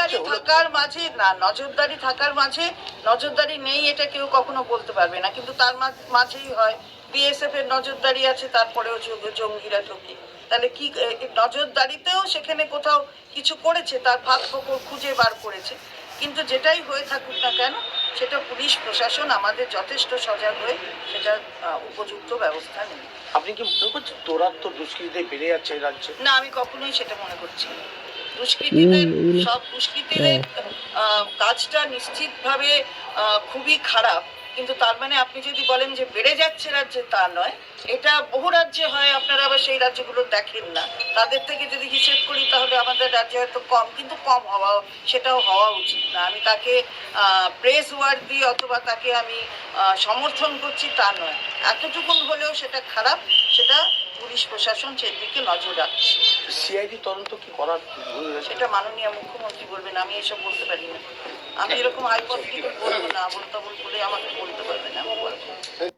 নজরদারি থাকার মাঝে না নজরদারি থাকার মাঝে নজরদারি নেই এটা কেউ কখনো বলতে পারবে না। কিন্তু তার মাঝেই হয় বিএসএফ এর নজরদারি আছে তারপরেও জঙ্গিরা ঢোকে। তাহলে কি নজরদারিতেও সেখানে কোথাও কিছু করেছে তার ফাঁক ফোকর খুঁজে বার করেছে। কিন্তু যেটাই হয়ে থাকুক না কেন সেটা পুলিশ প্রশাসন আমাদের যথেষ্ট সজাগ হয়ে সেটা উপযুক্ত ব্যবস্থা নেবে। আপনি কি মনে করছেন দৌরাত্ম দুষ্কৃতিতে বেড়ে যাচ্ছে রাজ্যে? না আমি কখনোই সেটা মনে করছি না। দুষ্কৃতীদের সব দুষ্কৃতীদের কাজটা নিশ্চিতভাবে খুবই খারাপ। কিন্তু তার মানে আপনি যদি বলেন যে বেড়ে যাচ্ছে রাজ্যে তা নয়। এটা বহু রাজ্যে হয় আপনারা আবার সেই রাজ্যগুলো দেখেন না। তাদের থেকে যদি হিসেব করি তাহলে আমাদের রাজ্যে হয়তো কম কিন্তু কম হওয়া সেটাও হওয়া উচিত না। আমি তাকে প্রেস ওয়ার্ড দিই অথবা তাকে আমি সমর্থন করছি তা নয়। এতটুকুন হলেও সেটা খারাপ সেটা পুলিশ প্রশাসন সেদিকে নজর রাখছে। সিআইডি তদন্ত কি করার সেটা মাননীয় মুখ্যমন্ত্রী বলবেন আমি এসব বলতে পারি না। আমি এরকম হাইপোথেটিক্যাল বলব না বলতে বলে আমাকে বলতে পারবেন না আমি বলব।